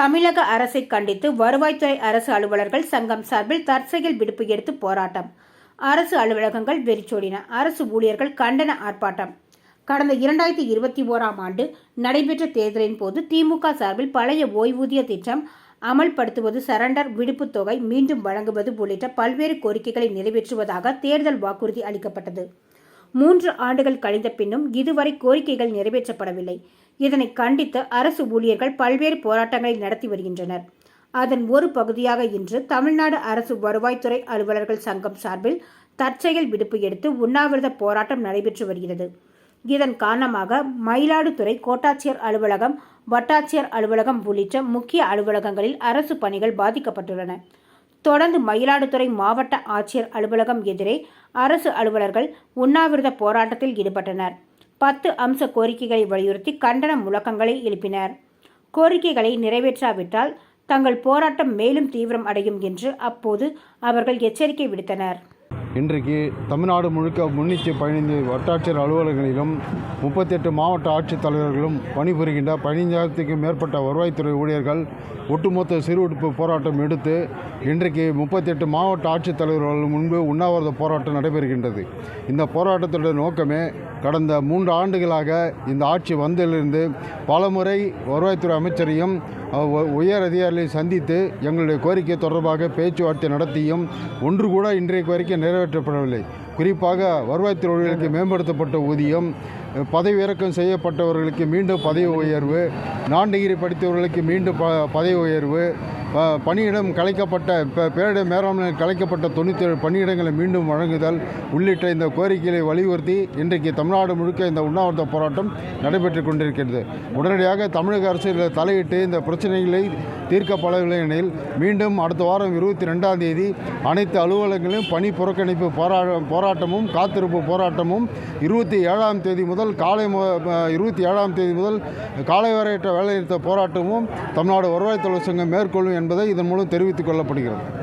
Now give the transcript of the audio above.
தமிழக அரசை கண்டித்து வருவாய்த்துறை அரசு அலுவலர்கள் சங்கம் சார்பில் தற்செயல் விடுப்பு எடுத்து போராட்டம். அரசு அலுவலகங்கள் வெறிச்சோடின. அரசு ஊழியர்கள் கண்டன ஆர்ப்பாட்டம். கடந்த இரண்டாயிரத்தி இருபத்தி ஓராம் ஆண்டு நடைபெற்ற தேர்தலின் போது திமுக சார்பில் பழைய ஓய்வூதிய திட்டம் அமல்படுத்துவது சரண்டர் விடுப்பு தொகை மீண்டும் வழங்குவது உள்ளிட்ட பல்வேறு கோரிக்கைகளை நிறைவேற்றுவதாக தேர்தல் வாக்குறுதி அளிக்கப்பட்டது. மூன்று ஆண்டுகள் கழிந்த பின்னும் இதுவரை கோரிக்கைகள் நிறைவேற்றப்படவில்லை. இதனை கண்டித்து அரசு ஊழியர்கள் பல்வேறு போராட்டங்களை நடத்தி வருகின்றனர். அதன் ஒரு பகுதியாக இன்று தமிழ்நாடு அரசு வருவாய்த்துறை அலுவலர்கள் சங்கம் சார்பில் தற்செயல் விடுப்பு எடுத்து உண்ணாவிரத போராட்டம் நடைபெற்று வருகிறது. இதன் காரணமாக மயிலாடுதுறை கோட்டாட்சியர் அலுவலகம் வட்டாட்சியர் அலுவலகம் உள்ளிட்ட முக்கிய அலுவலகங்களில் அரசு பணிகள் பாதிக்கப்பட்டுள்ளன. தொடர்ந்து மயிலாடுதுறை மாவட்ட ஆட்சியர் அலுவலகம் எதிரே அரசு அலுவலர்கள் உண்ணாவிரத போராட்டத்தில் ஈடுபட்டனர். பத்து அம்ச கோரிக்கைகளை வலியுறுத்தி கண்டன முழக்கங்களை எழுப்பினர். கோரிக்கைகளை நிறைவேற்றாவிட்டால் தங்கள் போராட்டம் மேலும் தீவிரம் அடையும் என்று அப்போது அவர்கள் எச்சரிக்கை விடுத்தனர். இன்றைக்கு தமிழ்நாடு முழுக்க முன்னூற்றி பதினைந்து வட்டாட்சியர் அலுவலகங்களிலும் முப்பத்தெட்டு மாவட்ட ஆட்சித்தலைவர்களும் பணிபுரிகின்ற பதினைஞ்சாயிரத்துக்கும் மேற்பட்ட வருவாய்த்துறை ஊழியர்கள் ஒட்டுமொத்த சிறுவிடுப்பு போராட்டம் எடுத்து இன்றைக்கு முப்பத்தெட்டு மாவட்ட ஆட்சித்தலைவர்கள் முன்பு உண்ணாவிரத போராட்டம் நடைபெறுகின்றது. இந்த போராட்டத்தோட நோக்கமே கடந்த மூன்று ஆண்டுகளாக இந்த ஆட்சி வந்ததிலிருந்து பலமுறை வருவாய்த்துறை அமைச்சரையும் உயர் அதிகாரிகளை சந்தித்து எங்களுடைய கோரிக்கை தொடர்பாக பேச்சுவார்த்தை நடத்தியும் ஒன்று கூட இன்றைக்கு வரைக்கும் நிறைவேற்றப்படவில்லை. குறிப்பாக வருவாய்த்துறை ஊழியர்களுக்கு மேம்படுத்தப்பட்ட ஊதியம் பதவி இறக்கம் செய்யப்பட்டவர்களுக்கு மீண்டும் பதவி உயர்வு நான் டிகிரி படித்தவர்களுக்கு மீண்டும் ப பதவி உயர்வு பணியிடம் கலைக்கப்பட்ட இப்போ பேரிடர் மேலாண்மை கலைக்கப்பட்ட தொண்ணூற்றி பணியிடங்களை மீண்டும் வழங்குதல் உள்ளிட்ட இந்த கோரிக்கைகளை வலியுறுத்தி இன்றைக்கு தமிழ்நாடு முழுக்க இந்த உண்ணாவிரத போராட்டம் நடைபெற்று கொண்டிருக்கிறது. உடனடியாக தமிழக அரசு தலையிட்டு இந்த பிரச்சனைகளை தீர்க்கப்படவில்லை எனில் மீண்டும் அடுத்த வாரம் இருபத்தி ரெண்டாம் தேதி அனைத்து அலுவலகங்களிலும் பணி புறக்கணிப்பு போரா போராட்டமும் காத்திருப்பு போராட்டமும் இருபத்தி ஏழாம் தேதி முதல் முதல் காலை மு- இருபத்தி ஏழாம் தேதி முதல் காலை வரையற்ற வேலைநிறுத்த போராட்டமும் தமிழ்நாடு வருவாய் தொழிற்சங்கம் மேற்கொள்ளும் என்பதை இதன் மூலம் தெரிவித்துக் கொள்ளப்படுகிறது.